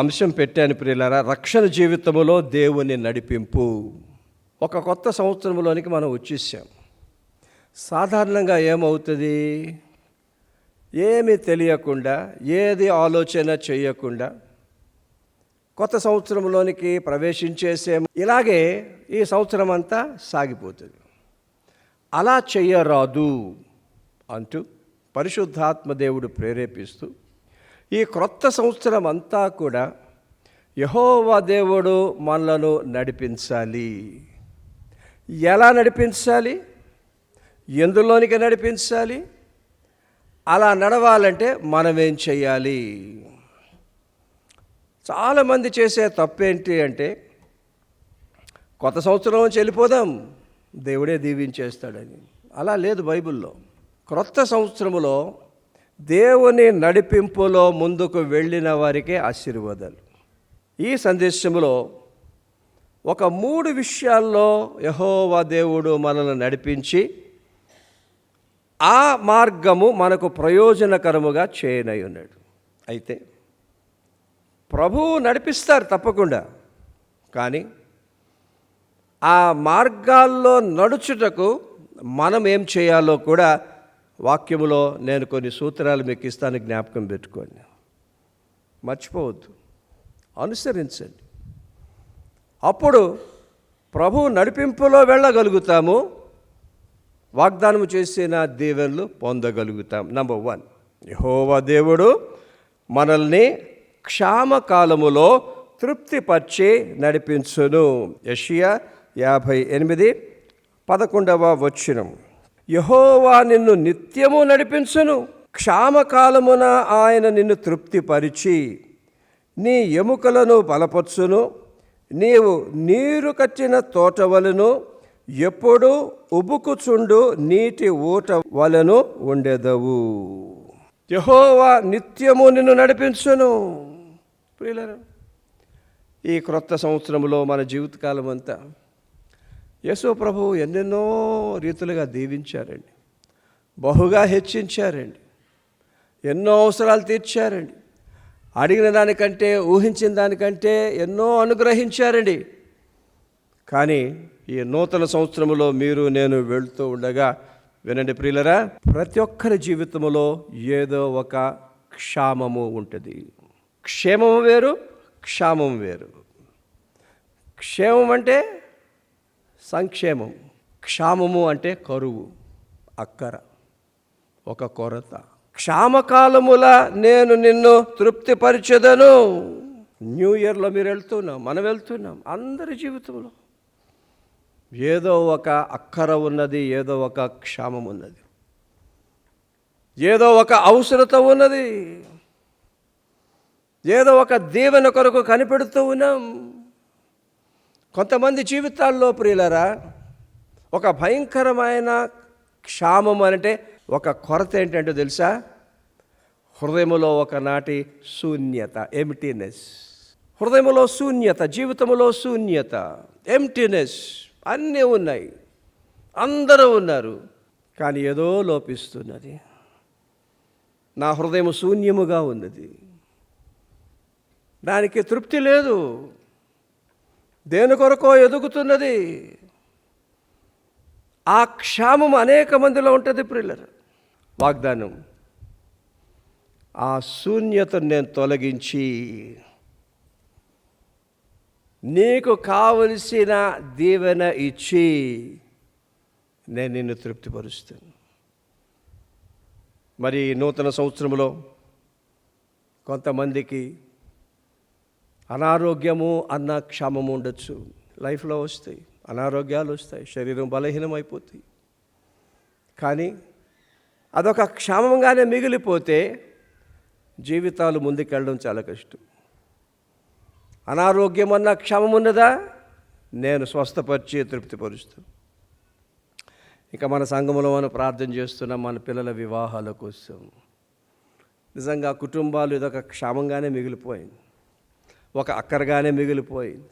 అంశం పెట్టాను ప్రియులారా రక్షణ జీవితంలో దేవుని నడిపింపు. ఒక కొత్త సంవత్సరంలోనికి మనం వచ్చేసాం. సాధారణంగా ఏమవుతుంది? ఏమీ తెలియకుండా ఏది ఆలోచన చేయకుండా కొత్త సంవత్సరంలోనికి ప్రవేశించేసే ఇలాగే ఈ సంవత్సరం అంతా సాగిపోతుంది. అలా చెయ్యరాదు అంటూ పరిశుద్ధాత్మ దేవుడు ప్రేరేపిస్తూ ఈ క్రొత్త సంవత్సరం అంతా కూడా యహోవా దేవుడు మనలను నడిపించాలి. ఎలా నడిపించాలి? ఎందులోనికి నడిపించాలి? అలా నడవాలంటే మనం ఏం చెయ్యాలి చాలామంది చేసే తప్పేంటి అంటే కొత్త సంవత్సరం నుంచి వెళ్ళిపోదాం దేవుడే దీవించేస్తాడని. అలా లేదు బైబిల్లో. క్రొత్త సంవత్సరములో దేవుని నడిపింపులో ముందుకు వెళ్ళిన వారికే ఆశీర్వాదాలు. ఈ సందేశంలో ఒక మూడు విషయాల్లో యహోవా దేవుడు మనల్ని నడిపించి ఆ మార్గము మనకు ప్రయోజనకరముగా చేయనై ఉన్నాడు. అయితే ప్రభువు నడిపిస్తారు తప్పకుండా కానీ ఆ మార్గాల్లో నడుచుటకు మనం ఏం చేయాలో కూడా వాక్యములో నేను కొన్ని సూత్రాలు మీకు ఇస్తాను జ్ఞాపకం పెట్టుకోండి. మర్చిపోవద్దు. అనుసరించండి. అప్పుడు ప్రభు నడిపింపులో వెళ్ళగలుగుతాము. వాగ్దానం చేసిన దీవెనలు పొందగలుగుతాం. నంబర్ వన్ యహోవా దేవుడు మనల్ని క్షామకాలములో తృప్తిపరిచి నడిపించును. యషియా యాభై ఎనిమిది పదకొండవ వచ్చినం యహోవా నిన్ను నిత్యము నడిపించును. క్షామకాలమున ఆయన నిన్ను తృప్తిపరిచి నీ ఎముకలను బలపచ్చును నీవు నీరు కట్టిన తోట వలను ఎప్పుడు ఉబుకుచుండు నీటి ఊట వలను ఉండెదవు. యహోవా నిత్యము నిన్ను నడిపించును. ప్రియులరా ఈ క్రొత్త సంవత్సరంలో మన జీవితకాలం అంతా యేసు ప్రభు ఎన్నెన్నో రీతులుగా దీవించారండి. బహుగా హెచ్చించారండి. ఎన్నో అవసరాలు తీర్చారండి. అడిగిన దానికంటే ఊహించిన దానికంటే ఎన్నో అనుగ్రహించారండి. కానీ ఈ నూతన సంవత్సరంలో మీరు నేను వెళ్తూ ఉండగా వినండి ప్రియులరా ప్రతి ఒక్కరి జీవితంలో ఏదో ఒక క్షామము ఉంటుంది. క్షేమము వేరు క్షామం వేరు. క్షేమం అంటే సంక్షేమం. క్షామము అంటే కరువు అక్కర ఒక కొరత. క్షామకాలముల నేను నిన్ను తృప్తిపరిచెదను. న్యూ ఇయర్లో మీరు వెళ్తున్నాం మనం వెళ్తున్నాం అందరి జీవితంలో. ఏదో ఒక అక్కర ఉన్నది ఏదో ఒక క్షామం ఉన్నది. ఏదో ఒక అవసరత ఉన్నది. ఏదో ఒక దీవెన కొరకు కనిపెడుతూ ఉన్నాం. కొంతమంది జీవితాల్లో ప్రియులరా ఒక భయంకరమైన క్షామం అంటే ఒక కొరత ఏంటంటే తెలుసా? హృదయములో ఒకనాటి శూన్యత ఎంటీనెస్ హృదయములో శూన్యత జీవితంలో శూన్యత ఎంటీనెస్ అన్నీ ఉన్నాయి. అందరూ ఉన్నారు. కానీ ఏదో లోపిస్తున్నది. నా హృదయం శూన్యముగా ఉన్నది. దానికి తృప్తి లేదు. దేని కొరకో ఎదుగుతున్నది? ఆ క్షామం అనేక మందిలో ఉంటుంది ప్రిల్లర్. వాగ్దానం ఆ శూన్యతను నేను తొలగించి నీకు కావలసిన దీవెన ఇచ్చి నేను నిన్ను తృప్తిపరుస్తాను. మరి నూతన సంవత్సరంలో కొంతమందికి అనారోగ్యము అన్న క్షామము ఉండొచ్చు. లైఫ్లో వస్తాయి. అనారోగ్యాలు వస్తాయి. శరీరం బలహీనం అయిపోతాయి కానీ అదొక క్షామంగానే మిగిలిపోతే జీవితాలు ముందుకెళ్ళడం చాలా కష్టం. అనారోగ్యం అన్న క్షమం ఉన్నదా? నేను స్వస్థపరిచి తృప్తిపరుస్తాను ఇంకా మన సంఘంలో మనం ప్రార్థన చేస్తున్నాం మన పిల్లల వివాహాల కోసం. నిజంగా కుటుంబాలు ఇదొక క్షామంగానే మిగిలిపోయింది. ఒక అక్కరగానే మిగిలిపోయింది.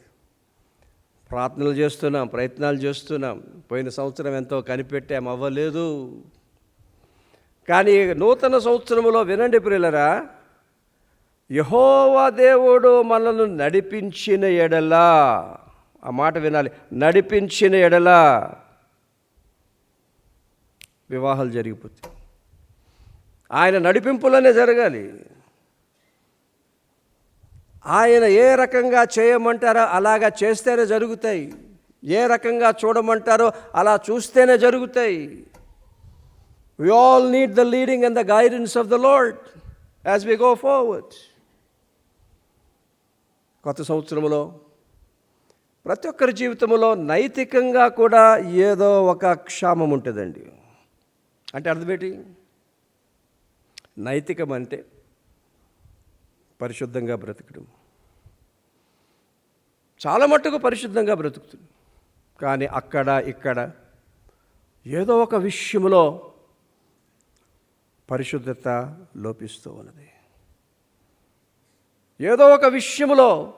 ప్రార్థనలు చేస్తున్నాం ప్రయత్నాలు చేస్తున్నాం. పోయిన సంవత్సరం ఎంతో కనిపెట్టాం అవ్వలేదు. కానీ నూతన సంవత్సరంలో వినండి ప్రియులరా యహోవా దేవుడు మనల్ని నడిపించిన ఎడలా ఆ మాట వినాలి నడిపించిన ఎడలా వివాహాలు జరిగిపోతాయి. ఆయన నడిపింపులోనే జరగాలి. ఆయన ఏ రకంగా చేయమంటారో అలాగా చేస్తేనే జరుగుతాయి. ఏ రకంగా చూడమంటారో అలా చూస్తేనే జరుగుతాయి. We all need the leading and the guidance of the Lord as we go forward కొత్త సంవత్సరంలో ప్రతి ఒక్కరి జీవితంలో నైతికంగా కూడా ఏదో ఒక క్షామం ఉంటుందండి. అంటే అర్థమేటి? నైతికం అంటే పరిశుద్ధంగా బ్రతకడం. చాలా మట్టుకు పరిశుద్ధంగా బ్రతుకుతుంది కానీ అక్కడ ఇక్కడ ఏదో ఒక విషయంలో పరిశుద్ధత లోపిస్తూ ఉన్నది. ఏదో ఒక విషయంలో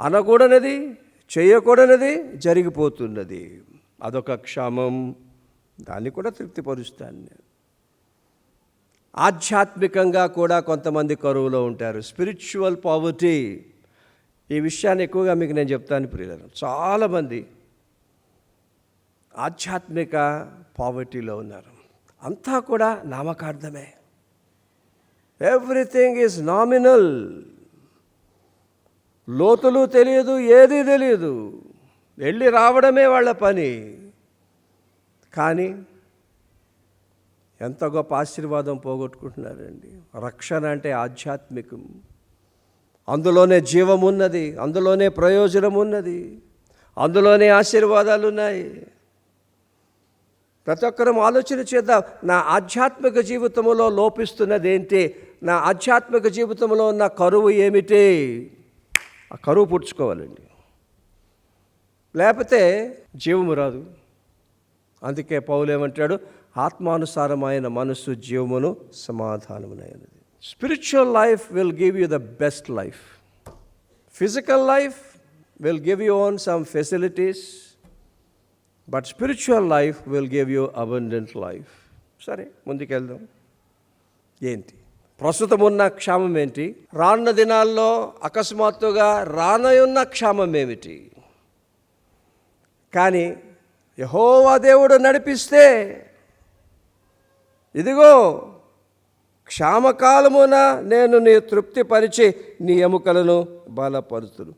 అనకూడనిది చేయకూడనిది జరిగిపోతున్నది. అదొక క్షామం. దాన్ని కూడా తృప్తిపరుస్తాను నేను. ఆధ్యాత్మికంగా కూడా కొంతమంది కరువులో ఉంటారు. స్పిరిచువల్ పావర్టీ ఈ విషయాన్ని ఎక్కువగా మీకు నేను చెప్తాను ప్రియులను చాలామంది ఆధ్యాత్మిక పావర్టీలో ఉన్నారు. అంతా కూడా నామకార్థమే. Everything is nominal. లోతులు తెలియదు ఏది తెలియదు. వెళ్ళి రావడమే వాళ్ళ పని. కానీ ఎంత గొప్ప ఆశీర్వాదం పోగొట్టుకుంటున్నారండి. రక్షణ అంటే ఆధ్యాత్మికం. అందులోనే జీవం ఉన్నది అందులోనే ప్రయోజనం ఉన్నది అందులోనే ఆశీర్వాదాలు ఉన్నాయి ప్రతి ఒక్కరం ఆలోచన చేద్దాం నా ఆధ్యాత్మిక జీవితంలో లోపిస్తున్నది ఏంటి? నా ఆధ్యాత్మిక జీవితంలో ఉన్న కరువు ఏమిటి? ఆ కరువు పుడుచుకోవాలండి. లేకపోతే జీవము రాదు. అందుకే పౌలు ఏమంటాడు ఆత్మానుసారమైన మనస్సు జీవమును సమాధానమునైనది. Spiritual life will give you the best life physical life will give you own some facilities but spiritual life will give you abundant life సరే ముందుకెళ్దాం. ఏంటి? ప్రస్తుతం ఉన్న క్షామం ఏంటి? రానున్న దినాల్లో అకస్మాత్తుగా రానయున్న క్షామం ఏమిటి? కానీ యహోవా దేవుడు నడిపిస్తే ఇదిగో క్షామకాలమున నేను నీ తృప్తి పరిచి నీ ఎముకలను బలపరుతును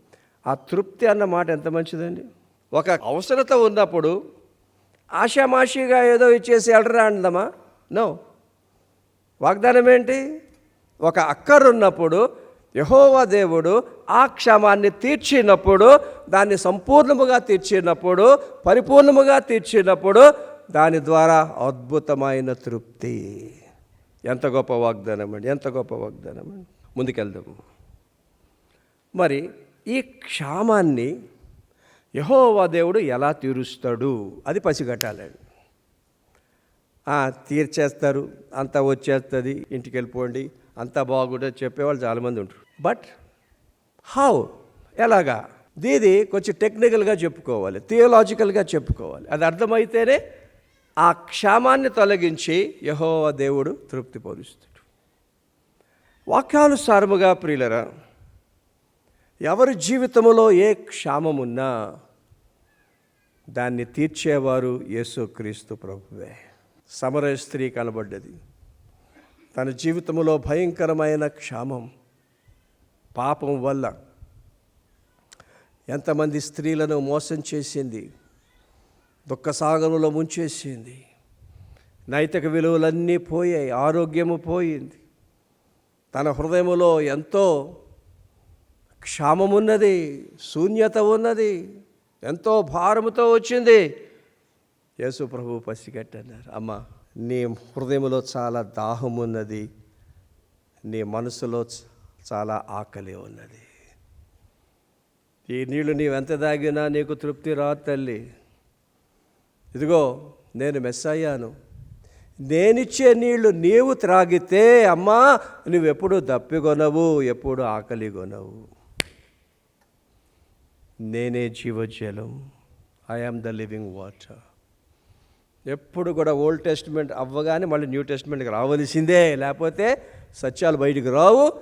ఆ తృప్తి అన్న మాట ఎంత మంచిదండి? ఒక అవసరత ఉన్నప్పుడు ఆషామాషిగా ఏదో ఇచ్చేసి వెళ్ళరా అందమా నో. వాగ్దానం ఏంటి? ఒక అక్కరున్నప్పుడు యహోవా దేవుడు ఆ క్షమాన్ని తీర్చినప్పుడు దాన్ని సంపూర్ణముగా తీర్చినప్పుడు పరిపూర్ణముగా తీర్చినప్పుడు దాని ద్వారా అద్భుతమైన తృప్తి. ఎంత గొప్ప వాగ్దానం అండి ఎంత గొప్ప వాగ్దానం అండి. ముందుకెళ్దాము. మరి ఈ క్షామాన్ని యహోవా దేవుడు ఎలా తీరుస్తాడు? అది పసిగట్టాలండి. తీర్చేస్తారు అంతా వచ్చేస్తుంది ఇంటికి వెళ్ళిపోండి అంతా బాగుంటుంది చెప్పేవాళ్ళు చాలామంది ఉంటారు. But how? ఎలాగా? దీది కొంచెం టెక్నికల్గా చెప్పుకోవాలి థియోలాజికల్గా చెప్పుకోవాలి. అది అర్థమైతేనే ఆ క్షామాన్ని తొలగించి యహోవా దేవుడు తృప్తి పొరుస్తాడు వాక్యానుసారముగా ప్రియులరా ఎవరి జీవితంలో ఏ క్షామమున్నా దాన్ని తీర్చేవారు యేసుక్రీస్తు ప్రభువే. సమర స్త్రీ కనబడ్డది. తన జీవితంలో భయంకరమైన క్షామం పాపం వల్ల ఎంతమంది స్త్రీలను మోసం చేసింది దుఃఖసాగరంలో ముంచేసింది. నైతిక విలువలన్నీ పోయాయి ఆరోగ్యము పోయింది. తన హృదయములో ఎంతో క్షామమున్నది శూన్యత ఉన్నది ఎంతో భారముతో వచ్చింది. యేసు ప్రభు పసిగట్టన్నారు అమ్మ నీ హృదయంలో చాలా దాహం ఉన్నది నీ మనసులో చాలా ఆకలి ఉన్నది. ఈ నీళ్ళు నీవెంత తాగినా నీకు తృప్తి రాదు తల్లి. ఇదిగో నేను మెస్సయ్యాను. నేనిచ్చే నీళ్ళు నీవు త్రాగితే అమ్మా నువ్వెప్పుడు దప్పికొనవు ఎప్పుడు ఆకలి కొనవు. నేనే జీవజలం. I am the living water ఎప్పుడు కూడా ఓల్డ్ టెస్ట్మెంట్ అవ్వగానే మళ్ళీ న్యూ టెస్ట్మెంట్కి రావలసిందే. లేకపోతే సత్యాలు బయటికి రావు.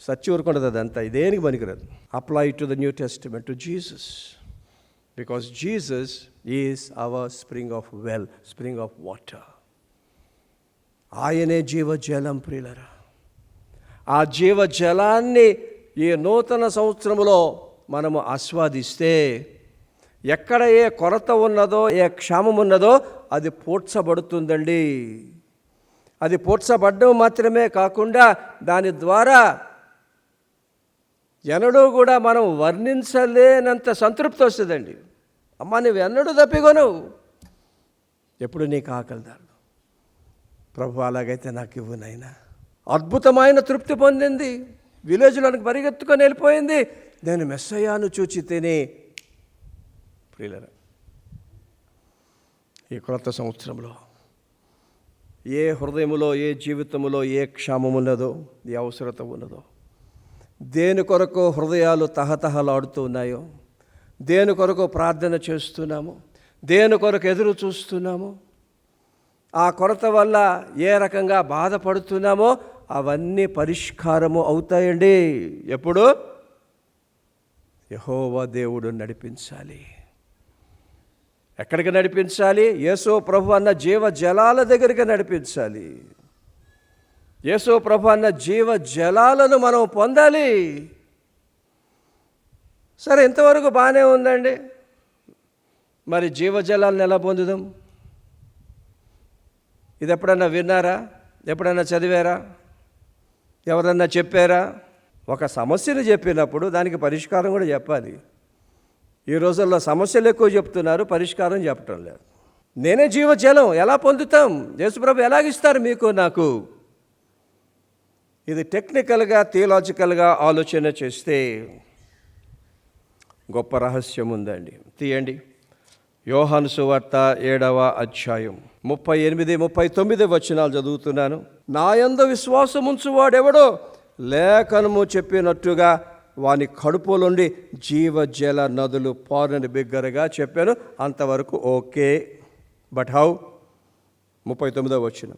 సత్య ఊరుకుంటుంది అదంతా. ఇదేనికి పనికిరాదు. Apply to the New Testament to Jesus because Jesus is our spring of well spring of water ఆయనే జీవజలం ప్రియులరా. ఆ జీవజలాన్ని ఈ నూతన సంవత్సరంలో మనము ఆస్వాదిస్తే ఎక్కడ ఏ కొరత ఉన్నదో ఏ క్షామం ఉన్నదో అది పూడ్చబడుతుందండి. అది పూడ్చబడడం మాత్రమే కాకుండా దాని ద్వారా ఎన్నడూ కూడా మనం వర్ణించలేనంత సంతృప్తి వస్తుందండి. అమ్మ నువ్వు ఎన్నడూ తప్పిగొను ఎప్పుడు నీకు ఆకలిదారు ప్రభు అలాగైతే నాకు ఇవ్వు నాయన. అద్భుతమైన తృప్తి పొందింది. విలేజ్లోనికి పరిగెత్తుకొని వెళ్ళిపోయింది. నేను మెస్సయ్యాను చూచి తిని ప్రియులరా ఈ క్రొత్త సంవత్సరంలో ఏ హృదయములో ఏ జీవితములో ఏ క్షామం ఉన్నదో ఏ అవసరత ఉన్నదో దేని కొరకు హృదయాలు తహతహలాడుతూ ఉన్నాయో దేని కొరకు ప్రార్థన చేస్తున్నాము? దేని కొరకు ఎదురు చూస్తున్నాము? ఆ కొరత వల్ల ఏ రకంగా బాధపడుతున్నామో అవన్నీ పరిష్కారము అవుతాయండి. ఎప్పుడు? యహోవా దేవుడు నడిపించాలి. ఎక్కడికి నడిపించాలి? యేసో ప్రభు అన్న జీవ జలాల దగ్గరికి నడిపించాలి. యేసో ప్రభు అన్న జీవ జలాలను మనం పొందాలి. సరే ఇంతవరకు బాగానే ఉందండి. మరి జీవజలాలను ఎలా పొందుదాం? ఇది ఎప్పుడన్నా విన్నారా? ఎప్పుడన్నా చదివారా? ఎవరన్నా చెప్పారా? ఒక సమస్యను చెప్పినప్పుడు దానికి పరిష్కారం కూడా చెప్పాలి. ఈ రోజుల్లో సమస్యలు ఎక్కువ చెప్తున్నారు పరిష్కారం చెప్పటం లేదు. నేనే జీవజలం ఎలా పొందుతాం? యేసుప్రభు ఎలాగిస్తారు మీకు నాకు? ఇది టెక్నికల్గా థియలాజికల్గా ఆలోచన చేస్తే గొప్ప రహస్యం ఉందండి. తీయండి. యోహాను సువార్త ఏడవ అధ్యాయం. ముప్పై ఎనిమిది ముప్పై తొమ్మిది వచనాలు చదువుతున్నాను. నాయందు విశ్వాసం ఉంచువాడెవడో లేఖనము చెప్పినట్టుగా వాని కడుపులోండి జీవజల నదులు పారని బిగ్గరగా చెప్పాను. అంతవరకు ఓకే. బట్ హౌ ముప్పై తొమ్మిదవ వచనం.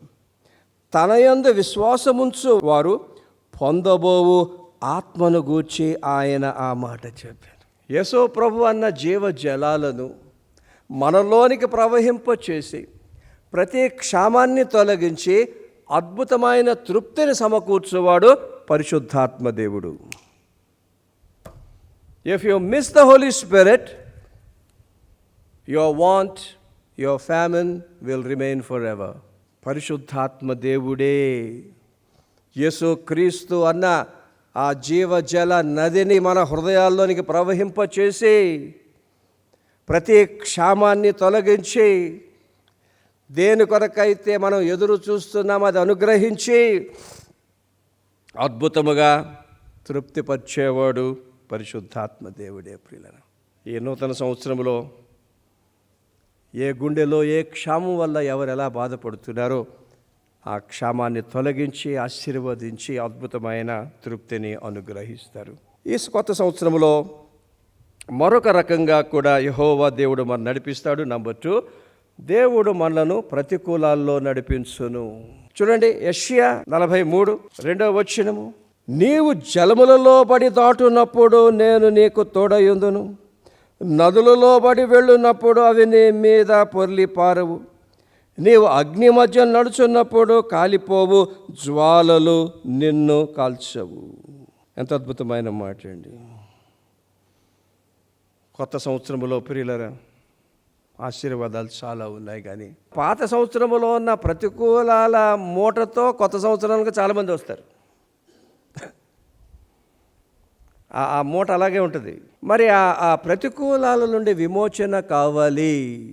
తనయందు విశ్వాసముంచు వారు పొందబోవు ఆత్మను గూర్చి ఆయన ఆ మాట చెప్పారు. యశో ప్రభు అన్న జీవ జలాలను మనలోనికి ప్రవహింపచేసి ప్రతి క్షామాన్ని తొలగించి అద్భుతమైన తృప్తిని సమకూర్చువాడు పరిశుద్ధాత్మ దేవుడు. If you miss the Holy Spirit your want your famine will remain forever పరిశుద్ధాత్మ దేవుడే. యేసు క్రీస్తు అన్న ఆ జీవజల నదిని మన హృదయాల్లోనికి ప్రవహింపచేసి ప్రతి క్షామాన్ని తొలగించి దేని కొరకైతే మనం ఎదురు చూస్తున్నాం అది అనుగ్రహించి అద్భుతముగా తృప్తిపరిచేవాడు పరిశుద్ధాత్మ దేవుడే ప్రియులన ఈ నూతన సంవత్సరంలో ఏ గుండెలో ఏ క్షామం వల్ల ఎవరు ఎలా బాధపడుతున్నారో ఆ క్షామాన్ని తొలగించి ఆశీర్వదించి అద్భుతమైన తృప్తిని అనుగ్రహిస్తారు. ఈ కొత్త సంవత్సరంలో మరొక రకంగా కూడా యహోవా దేవుడు మన నడిపిస్తాడు. నంబర్ టూ దేవుడు మనలను ప్రతికూలాల్లో నడిపించును. చూడండి యష్యా నలభై మూడు రెండవ వచ్చినము నీవు జలములలో పడి దాటునప్పుడు నేను నీకు తోడయుందును నదులలో పడి వెళ్ళున్నప్పుడు అవి నీ మీద పొర్లి పారవు నీవు అగ్ని మధ్య నడుచున్నప్పుడు కాలిపోవు జ్వాలలు నిన్ను కాల్చవు. ఎంత అద్భుతమైన మాట అండి. కొత్త సంవత్సరంలో ప్రియులరా ఆశీర్వాదాలు చాలా ఉన్నాయి కానీ పాత సంవత్సరంలో ఉన్న ప్రతికూలాల మూటతో కొత్త సంవత్సరానికి చాలామంది వస్తారు. ఆ- ఆ మూట అలాగే ఉంటుంది. మరి ఆ ప్రతికూలాల నుండి విమోచన కావాలి.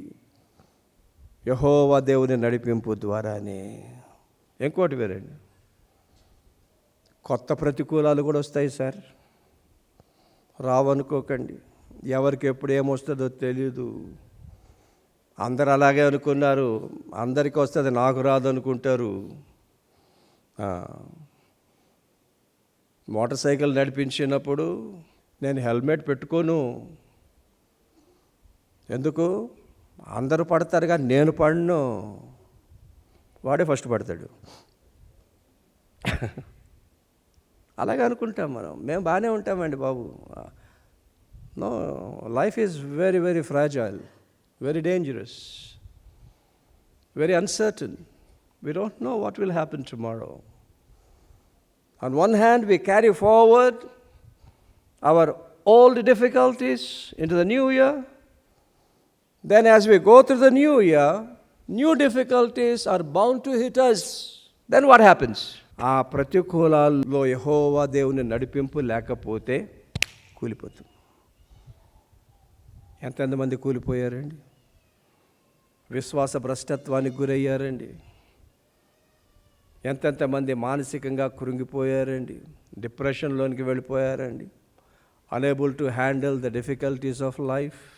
యహోవా దేవుని నడిపింపు ద్వారానే. ఇంకోటి వేరండి. కొత్త ప్రతికూలాలు కూడా వస్తాయి సార్. రావనుకోకండి. ఎవరికి ఎప్పుడు ఏమొస్తుందో తెలియదు అందరు అలాగే అనుకున్నారు. అందరికీ వస్తుంది నాకు రాదు అనుకుంటారు. మోటార్ సైకిల్ నడిపించినప్పుడు నేను హెల్మెట్ పెట్టుకోను. ఎందుకు? అందరూ పడతారు కానీ నేను పడను. వాడే ఫస్ట్ పడతాడు. అలాగే అనుకుంటాం మనం. మేము బాగానే ఉంటామండి బాబు. No life is very very fragile very dangerous very uncertain. We don't know what will happen tomorrow on one hand we carry forward our old difficulties into the new year Then, as we go through the new year, new difficulties are bound to hit us. Then, what happens? ఆ ప్రతికూలాల్లో యహోవా దేవుని నడిపింపు లేకపోతే కూలిపోతుంది ఎంతెంతమంది కూలిపోయారండి? విశ్వాస భ్రష్టత్వానికి గురయ్యారండి. ఎంతెంతమంది మానసికంగా కృంగిపోయారండి? డిప్రెషన్లోనికి వెళ్ళిపోయారండి. Unable to handle the difficulties of life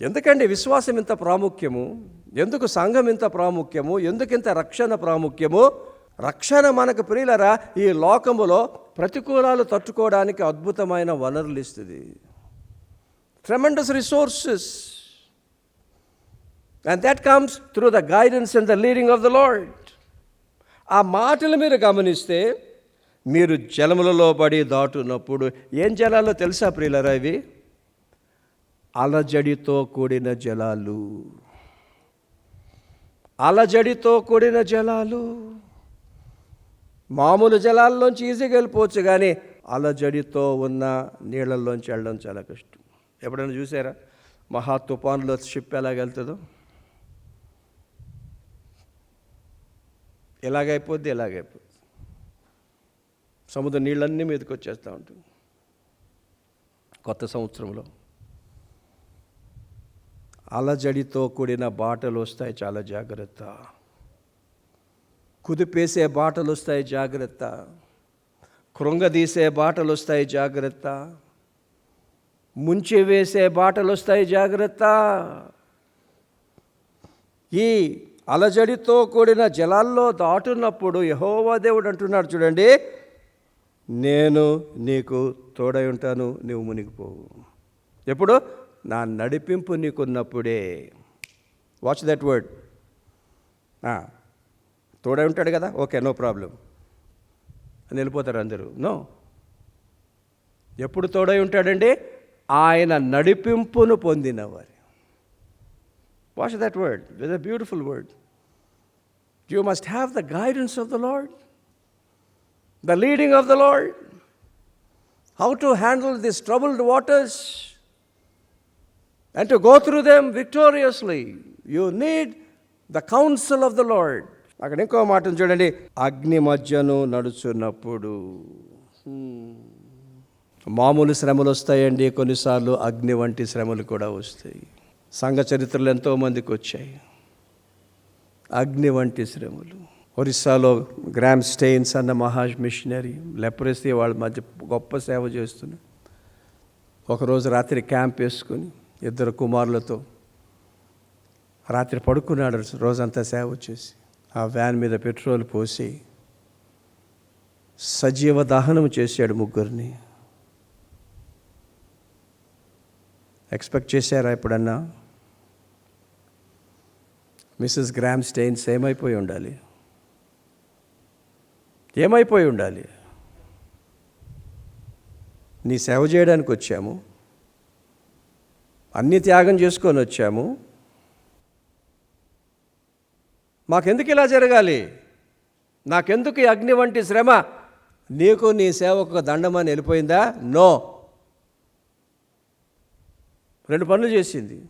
ఎందుకండి విశ్వాసం ఇంత ప్రాముఖ్యము? ఎందుకు సంఘం ఇంత ప్రాముఖ్యము? ఎందుకు ఇంత రక్షణ ప్రాముఖ్యము? రక్షణ మనకు ప్రియులరా ఈ లోకములో ప్రతికూలాలు తట్టుకోవడానికి అద్భుతమైన వనరులు ఇస్తుంది. Tremendous resources and that comes through the guidance and the leading of the Lord ఆ మాటలు మీరు గమనిస్తే మీరు జలములలో పడి దాటున్నప్పుడు ఏం జలాలో తెలుసా ప్రియులరా ఇవి? అలజడితో కూడిన జలాలు. అలజడితో కూడిన జలాలు. మామూలు జలాల్లోంచి ఈజీగా వెళ్ళిపోవచ్చు కానీ అలజడితో ఉన్న నీళ్ళల్లోంచి వెళ్ళడం చాలా కష్టం. ఎప్పుడైనా చూసారా? మహా తుఫాన్లో షిప్ ఎలాగెళ్తుందో ఎలాగైపోద్ది? ఎలాగైపోద్ది? సముద్ర నీళ్ళన్నీ మీదకి వచ్చేస్తూ ఉంటుంది. కొత్త సంవత్సరంలో. అలజడితో కూడిన బాటలు వస్తాయి చాలా జాగ్రత్త. కుదిపేసే బాటలు వస్తాయి జాగ్రత్త. కృంగదీసే బాటలు వస్తాయి జాగ్రత్త. ముంచి వేసే బాటలు వస్తాయి జాగ్రత్త. ఈ అలజడితో కూడిన జలాల్లో దాటున్నప్పుడు యహోవా దేవుడు అంటున్నాడు చూడండి నేను నీకు తోడై ఉంటాను నువ్వు మునిగిపోవు. ఎప్పుడు? నా నడిపింపు నీకున్నప్పుడే. వాచ్ దట్ వర్డ్ తోడై ఉంటాడు కదా? ఓకే నో ప్రాబ్లం అని వెళ్ళిపోతారు అందరూ. నో ఎప్పుడు తోడై ఉంటాడండి? ఆయన నడిపింపును పొందినవారు. Watch that word with a beautiful word you must have the guidance of the Lord the leading of the Lord how to handle this troubled waters and to go through them victoriously. You need the counsel of the Lord. అక్కడ ఇంకో మాట చూడండి అగ్ని మధ్యను నడుచున్నప్పుడు. మామూలు శ్రమలు వస్తాయండి కొన్నిసార్లు అగ్ని వంటి శ్రమలు కూడా వస్తాయి. సంఘ చరిత్రలు ఎంతోమందికి వచ్చాయి. అగ్ని వంటి శ్రమలు. ఒరిస్సాలో గ్రామ్ స్టెయిన్స్ అన్న మహా మిషనరీ లెప్రసీ వాళ్ళ మధ్య గొప్ప సేవ చేస్తున్నారు. ఒకరోజు రాత్రి క్యాంప్ వేసుకొని ఇద్దరు కుమారులతో రాత్రి పడుకున్నాడు రోజంతా సేవ చేసి. ఆ వ్యాన్ మీద పెట్రోల్ పోసి సజీవ దహనం చేశాడు ముగ్గురిని. ఎక్స్పెక్ట్ చేశారా ఎప్పుడన్నా? మిస్సెస్ గ్రామ్ స్టెయిన్స్ ఏమైపోయి ఉండాలి? ఏమైపోయి ఉండాలి? నీ సేవ చేయడానికి వచ్చాము. అన్ని త్యాగం చేసుకొని వచ్చాము. మాకెందుకు ఇలా జరగాలి? నాకెందుకు ఈ అగ్ని వంటి శ్రమ? నీకు నీ సేవకు దండమని వెళ్ళిపోయిందా? నో. రెండు పనులు చేసింది.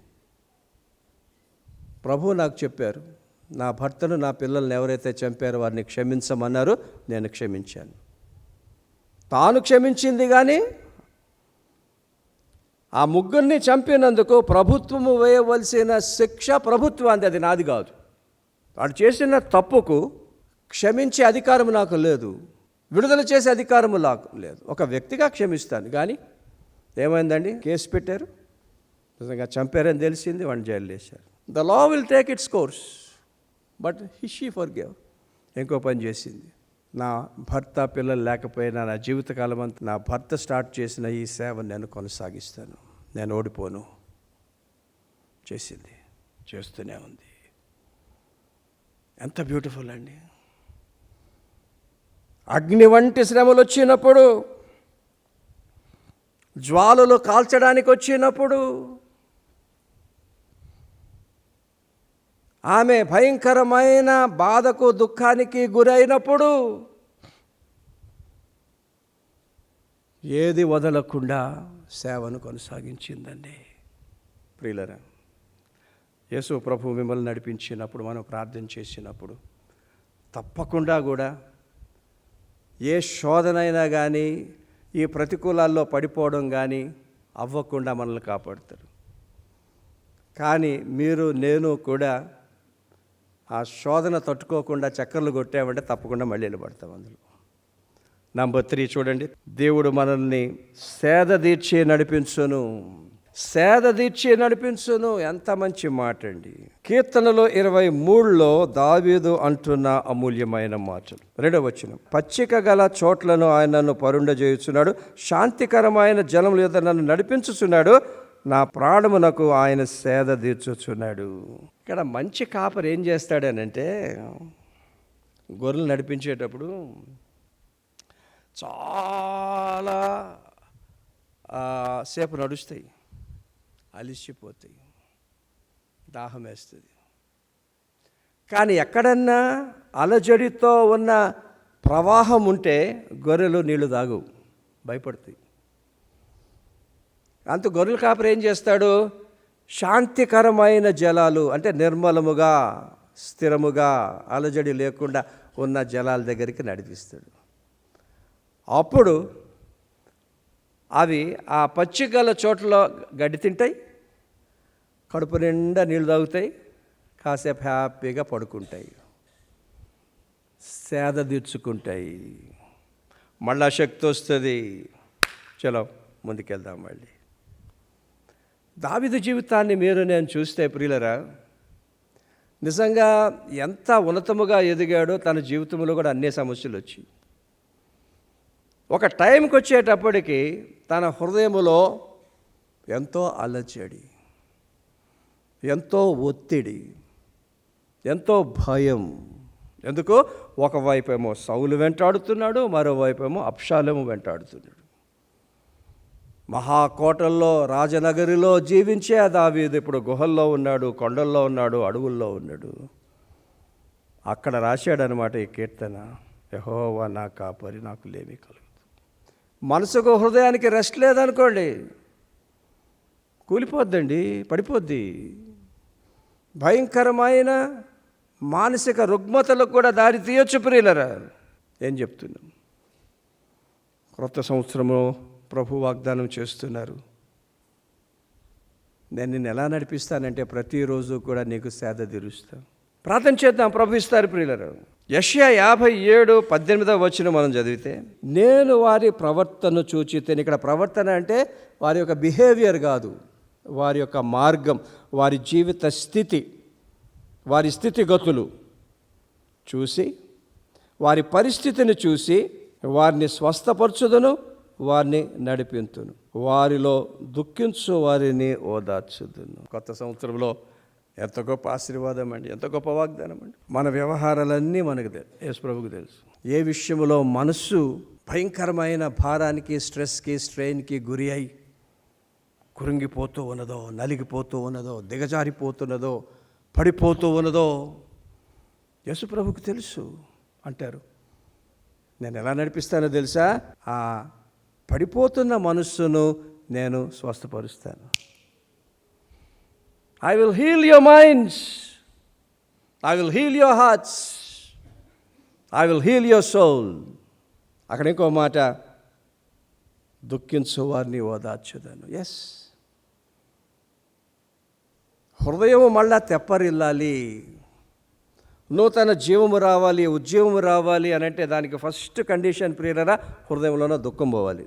ప్రభు నాకు చెప్పారు నా భర్తను నా పిల్లల్ని ఎవరైతే చంపారో వారిని క్షమించమన్నారు నేను క్షమించాను. తాను క్షమించింది కానీ ఆ ముగ్గురిని చంపినందుకు ప్రభుత్వము వేయవలసిన శిక్ష ప్రభుత్వాన్ని అది నాది కాదు. వాడు చేసిన తప్పుకు క్షమించే అధికారం నాకు లేదు. విడుదల చేసే అధికారము నాకు లేదు. ఒక వ్యక్తిగా క్షమిస్తాను. కానీ ఏమైందండి? కేసు పెట్టారు. నిజంగా చంపారని తెలిసింది. వాడిని జైలు వేశారు. The law will take its course but he she forgave ఇంకో పని చేసింది. నా భర్త పిల్లలు లేకపోయినా నా జీవితకాలం అంతా నా భర్త స్టార్ట్ చేసిన ఈ సేవ నేను కొనసాగిస్తాను. నేను ఓడిపోను. చేసింది. చేస్తూనే ఉంది. ఎంత బ్యూటిఫుల్ అండి. అగ్ని వంటి శ్రమలు వచ్చినప్పుడు జ్వాలలు కాల్చడానికి వచ్చినప్పుడు ఆమె భయంకరమైన బాధకు దుఃఖానికి గురైనప్పుడు ఏది వదలకుండా సేవను కొనసాగించిందండి. ప్రియులరా యేసు ప్రభు మిమ్మల్ని నడిపించినప్పుడు మనం ప్రార్థన చేసినప్పుడు తప్పకుండా కూడా ఏ శోధనైనా కానీ ఈ ప్రతికూలాల్లో పడిపోవడం కానీ అవ్వకుండా మనల్ని కాపాడుతారు. కానీ మీరు నేను కూడా ఆ శోధన తట్టుకోకుండా చక్కర్లు కొట్టామంటే తప్పకుండా మళ్ళీ నిలబడతాం అందులో. నంబర్ త్రీ చూడండి. దేవుడు మనల్ని సేద తీర్చి నడిపించును. సేద తీర్చి నడిపించును. ఎంత మంచి మాట అండి కీర్తనలో ఇరవై మూడులో దావీదు అంటున్న అమూల్యమైన మాటలు. రెండవ వచ్చిన పచ్చిక గల చోట్లను ఆయన నన్ను పరుండజేయుచున్నాడు. శాంతికరమైన జలముల లేదా నన్ను నడిపించుచున్నాడు. నా ప్రాణమునకు ఆయన సేద తీర్చుచున్నాడు. ఇక్కడ మంచి కాపరి ఏం చేస్తాడనంటే గొర్రెలు నడిపించేటప్పుడు చాలా సేపు నడుస్తాయి. అలిసిపోతాయి. దాహం వేస్తుంది. కానీ ఎక్కడన్నా అలజడితో ఉన్న ప్రవాహం ఉంటే గొర్రెలు నీళ్ళు తాగవు. భయపడతాయి. అంత గొర్రెల కాపరి ఏం చేస్తాడు? శాంతికరమైన జలాలు అంటే నిర్మలముగా స్థిరముగా అలజడి లేకుండా ఉన్న జలాల దగ్గరికి నడిపిస్తాడు. అప్పుడు అవి ఆ పచ్చిగల చోట్ల గడ్డి తింటాయి కడుపు నిండా నీళ్ళు తాగుతాయి కాసేపు హ్యాపీగా పడుకుంటాయి సేద తీర్చుకుంటాయి. మళ్ళా శక్తి వస్తుంది. చలో ముందుకెళ్దాం మళ్ళీ. దావిద జీవితాన్ని మీరు నేను చూస్తే ప్రియులరా నిజంగా ఎంత ఉన్నతముగా ఎదిగాడో తన జీవితంలో కూడా అన్ని సమస్యలు వచ్చాయి. ఒక టైంకి వచ్చేటప్పటికి తన హృదయములో ఎంతో అలచడి ఎంతో ఒత్తిడి ఎంతో భయం. ఎందుకు? ఒకవైపేమో ఏమో సౌలు వెంటాడుతున్నాడు మరోవైపేమో అప్షాలము వెంటాడుతున్నాడు. మహాకోటల్లో రాజనగరిలో జీవించే దావీదు ఇప్పుడు గుహల్లో ఉన్నాడు కొండల్లో ఉన్నాడు అడవుల్లో ఉన్నాడు. అక్కడ రాశాడనమాట ఈ కీర్తన యహోవా నా కాపరి నాకు లేమి కలుగుతుంది మనసుకు హృదయానికి రెస్ట్ లేదనుకోండి కూలిపోద్దండి పడిపోద్ది. భయంకరమైన మానసిక రుగ్మతలకు కూడా దారి తీయొచ్చు ప్రియులరా ఏం చెప్తున్నాం. క్రొత్త సంవత్సరము ప్రభు వాగ్దానం చేస్తున్నారు. నేను నిన్ను ఎలా నడిపిస్తానంటే ప్రతిరోజు కూడా నీకు సేద తీరుస్తాను ప్రార్థన చేద్దాం. ప్రభు ఇస్తారు ప్రియులరు. యష్యా యాభై ఏడు పద్దెనిమిదవ వచ్చిన మనం చదివితే నేను వారి ప్రవర్తన చూచితే ఇక్కడ ప్రవర్తన అంటే వారి యొక్క బిహేవియర్ కాదు వారి యొక్క మార్గం వారి జీవిత స్థితి వారి స్థితిగతులు చూసి వారి పరిస్థితిని చూసి వారిని స్వస్థపరచుదను వారిని నడిపింతును. వారిలో దుఃఖించు వారిని ఓదార్చుదును. కొత్త సంవత్సరంలో ఎంత గొప్ప ఆశీర్వాదం అండి ఎంత గొప్ప వాగ్దానం అండి. మన వ్యవహారాలన్నీ మనకు తెలుసు యేసు ప్రభుకు తెలుసు. ఏ విషయంలో మనస్సు భయంకరమైన భారానికి స్ట్రెస్కి స్ట్రెయిన్కి గురి అయి కురింగిపోతూ ఉన్నదో నలిగిపోతూ ఉన్నదో దిగజారిపోతున్నదో పడిపోతూ ఉన్నదో యేసుప్రభుకు తెలుసు అంటారు. నేను ఎలా నడిపిస్తానో తెలుసా? ఆ పడిపోతున్న మనస్సును నేను స్వస్థపరుస్తాను. I will heal your minds I will heal your hearts I will heal your soul అక్కడ ఇంకో మాట దుఃఖించు వారిని ఓదార్చుదాను. ఎస్ హృదయం మళ్ళా తెప్పరిల్లాలి. నూతన జీవము రావాలి ఉద్యోగము రావాలి అని అంటే దానికి ఫస్ట్ కండిషన్ ప్రేరణ హృదయంలోన దుఃఖం పోవాలి.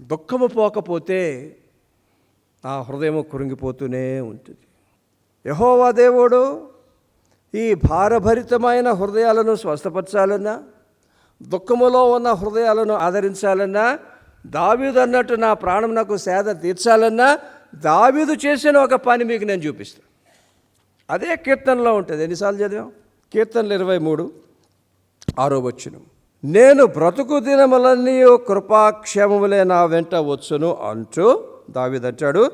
దుఃఖము పోకపోతే ఆ హృదయం కురింగిపోతూనే ఉంటుంది. యహోవా దేవుడు ఈ భారభరితమైన హృదయాలను స్వస్థపరచాలన్నా దుఃఖములో ఉన్న హృదయాలను ఆదరించాలన్నా దావీదు అన్నట్టు నా ప్రాణం నాకు సేద తీర్చాలన్నా దావీదు చేసిన ఒక పని మీకు నేను చూపిస్తాను అదే కీర్తనలో ఉంటుంది. ఎన్నిసార్లు చదివాం కీర్తనలు ఇరవై మూడు ఆరో వచ్చును నేను బ్రతుకు దినములన్నీ కృపాక్షేమములే నా వెంట వచ్చును అంటూ దావిదంటాడు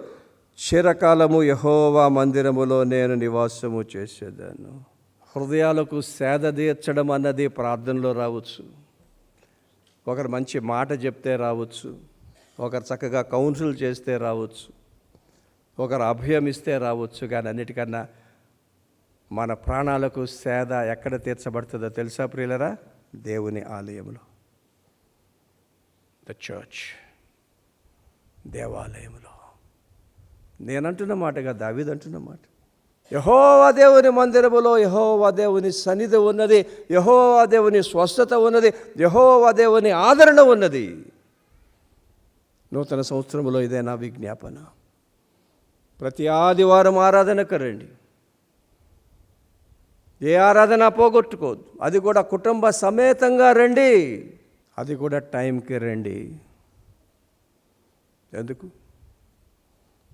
చిరకాలము యహోవా మందిరములో నేను నివాసము చేసేదాను. హృదయాలకు సేద తీర్చడం అన్నది ప్రార్థనలో రావచ్చు. ఒకరు మంచి మాట చెప్తే రావచ్చు. ఒకరు చక్కగా కౌన్సిల్ చేస్తే రావచ్చు. ఒకరు అభయం ఇస్తే రావచ్చు. కానీ అన్నిటికన్నా మన ప్రాణాలకు సేద ఎక్కడ తీర్చబడుతుందో తెలుసా ప్రియులరా? దేవుని ఆలయంలో. ద చర్చ్ దేవాలయంలో. నేనంటున్న మాటగా దావిదంటున్న మాట. యహోవా దేవుని మందిరములో యహోవా దేవుని సన్నిధి ఉన్నది. యహోవా దేవుని స్వస్థత ఉన్నది. యహోవా దేవుని ఆదరణ ఉన్నది. నూతన సంవత్సరంలో ఇదే నా విజ్ఞాపన. ప్రతి ఆదివారం ఆరాధనకు రండి ఏ ఆరాధన పోగొట్టుకోవద్దు. అది కూడా కుటుంబ సమేతంగా రండి. అది కూడా టైంకి రండి. ఎందుకు?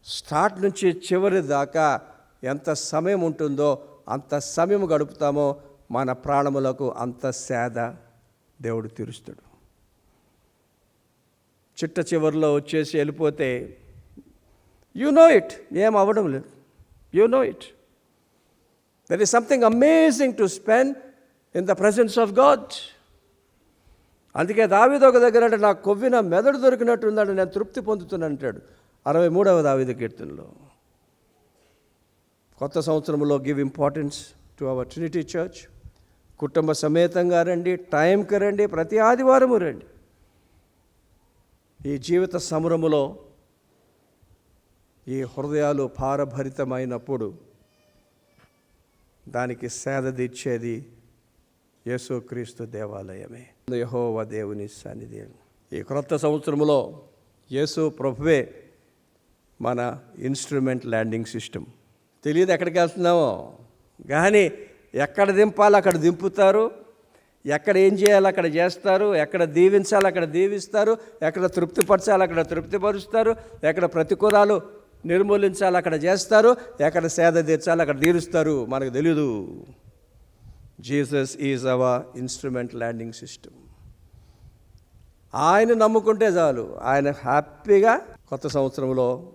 స్టార్ట్ నుంచి చివరి దాకా ఎంత సమయం ఉంటుందో అంత సమయం గడుపుతామో మన ప్రాణములకు అంత సేద దేవుడు తీరుస్తాడు. చిట్ట చివరిలో వచ్చేసి వెళ్ళిపోతే యు నో ఇట్ ఏం అవ్వడం లేదు. You know it There is something amazing to spend in the presence of God అందుకే దావిద ఒక దగ్గర అంటే నాకు కొవ్విన మెదడు దొరికినట్టుందని నేను తృప్తి పొందుతున్నాను అంటాడు. అరవై మూడవ దావిద కీర్తనలో. కొత్త సంవత్సరంలో give importance to our Trinity Church. కుటుంబ సమేతంగా రండి టైంకి రండి ప్రతి ఆదివారము రండి. ఈ జీవిత సమరములో ఈ హృదయాలు భారభరితమైనప్పుడు దానికి సేద తీర్చేది యేసుక్రీస్తు దేవాలయమే. యహోవ దేవుని సన్నిధి. ఈ క్రొత్త సంవత్సరంలో యేసు ప్రభువే మన ఇన్స్ట్రుమెంట్ ల్యాండింగ్ సిస్టమ్. తెలియదు ఎక్కడికి వెళ్తున్నామో. కానీ ఎక్కడ దింపాలి అక్కడ దింపుతారు. ఎక్కడ ఏం చేయాలి అక్కడ చేస్తారు. ఎక్కడ దీవించాలి అక్కడ దీవిస్తారు. ఎక్కడ తృప్తిపరచాలి అక్కడ తృప్తిపరుస్తారు. ఎక్కడ ప్రతికూలాలు నిర్మూలించాలి అక్కడ చేస్తారు. ఎక్కడ సేద తీర్చాలి అక్కడ తీరుస్తారు. మనకు తెలియదు Jesus is our instrument landing system. ఆయన నమ్ముకుంటే చాలు. ఆయన హ్యాపీగా కొత్త సంవత్సరంలో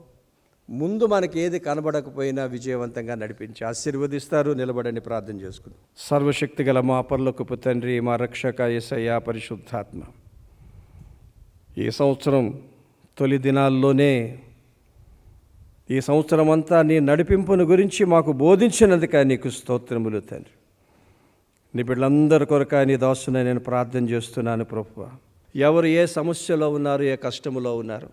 ముందు మనకి ఏది కనబడకపోయినా విజయవంతంగా నడిపించి ఆశీర్వదిస్తారు నిలబడని ప్రార్థన చేసుకుందాం. సర్వశక్తి గల మా పర్లకుపు తండ్రి మా రక్షక యేసయ్య పరిశుద్ధాత్మ. ఈ సంవత్సరం తొలి దినాల్లోనే ఈ సంవత్సరం అంతా నీ నడిపింపును గురించి మాకు బోధించినందుక నీకు స్తోత్రములు తండ్రి. నీ బిడ్డలందరి కొరక నీ దాసున నేను ప్రార్థన చేస్తున్నాను ప్రభు ఎవరు ఏ సమస్యలో ఉన్నారు ఏ కష్టములో ఉన్నారు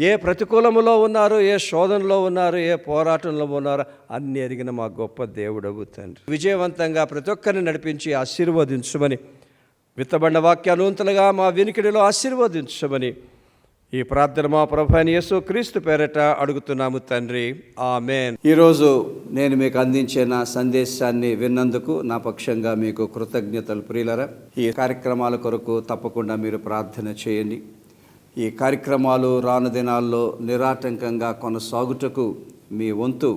ఏ ప్రతికూలములో ఉన్నారు ఏ శోధనలో ఉన్నారు ఏ పోరాటంలో ఉన్నారు అన్ని ఎరిగిన మా గొప్ప దేవుడవు తండ్రి. విజయవంతంగా ప్రతి ఒక్కరిని నడిపించి ఆశీర్వదించమని విత్తబండ వాక్యానూంతలుగా మా వినికిడిలో ఆశీర్వదించమని ఈ ప్రార్థన మా ప్రభాని యేసు క్రీస్తు పేరట అడుగుతున్నాము తండ్రి. ఆమెన్. ఈరోజు నేను మీకు అందించే నా సందేశాన్ని విన్నందుకు నా పక్షంగా మీకు కృతజ్ఞతలు ప్రియులరా. ఈ కార్యక్రమాల కొరకు తప్పకుండా మీరు ప్రార్థన చేయండి. ఈ కార్యక్రమాలు రాను దినాల్లో నిరాటంకంగా కొనసాగుటకు మీ వంతు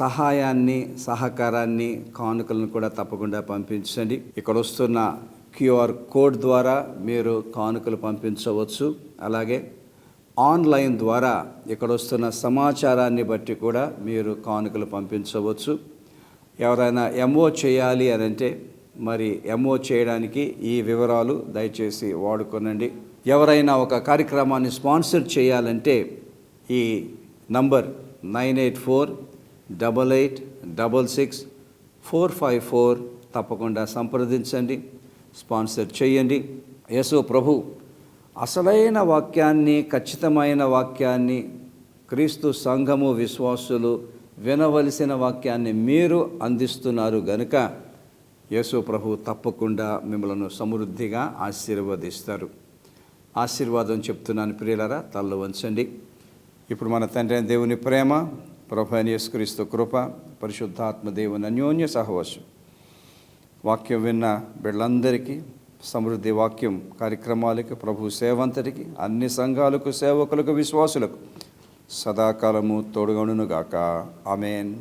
సహాయాన్ని సహకారాన్ని కానుకలను కూడా తప్పకుండా పంపించండి. ఇక్కడ వస్తున్న క్యూఆర్ కోడ్ ద్వారా మీరు కానుకలు పంపించవచ్చు. అలాగే ఆన్లైన్ ద్వారా ఇక్కడ వస్తున్న సమాచారాన్ని బట్టి కూడా మీరు కానుకలు పంపించవచ్చు. ఎవరైనా ఎంఓ చేయాలి అని అంటే మరి ఎంఓ చేయడానికి ఈ వివరాలు దయచేసి వాడుకోనండి. ఎవరైనా ఒక కార్యక్రమాన్ని స్పాన్సర్ చేయాలంటే ఈ number nine eight four double eight double six four five four తప్పకుండా సంప్రదించండి. స్పాన్సర్ చేయండి. యేసు ప్రభు అసలైన వాక్యాన్ని ఖచ్చితమైన వాక్యాన్ని క్రీస్తు సంఘము విశ్వాసులు వినవలసిన వాక్యాన్ని మీరు అందిస్తున్నారు గనుక యేసు ప్రభు తప్పకుండా మిమ్మల్ని సమృద్ధిగా ఆశీర్వదిస్తారు. ఆశీర్వాదం చెప్తున్నాను ప్రియులరా తల్ల వంచండి. ఇప్పుడు మన తండ్రి దేవుని ప్రేమ ప్రభు అని యేసుక్రీస్తు కృప పరిశుద్ధాత్మ దేవుని అన్యోన్య సహవాసం. వాక్యం విన్న బిడ్డలందరికీ సమృద్ధి వాక్యం కార్యక్రమాలకి ప్రభు సేవంతరికి అన్ని సంఘాలకు సేవకులకు విశ్వాసులకు సదాకాలము తోడుగొనుగాక. ఆమెన్.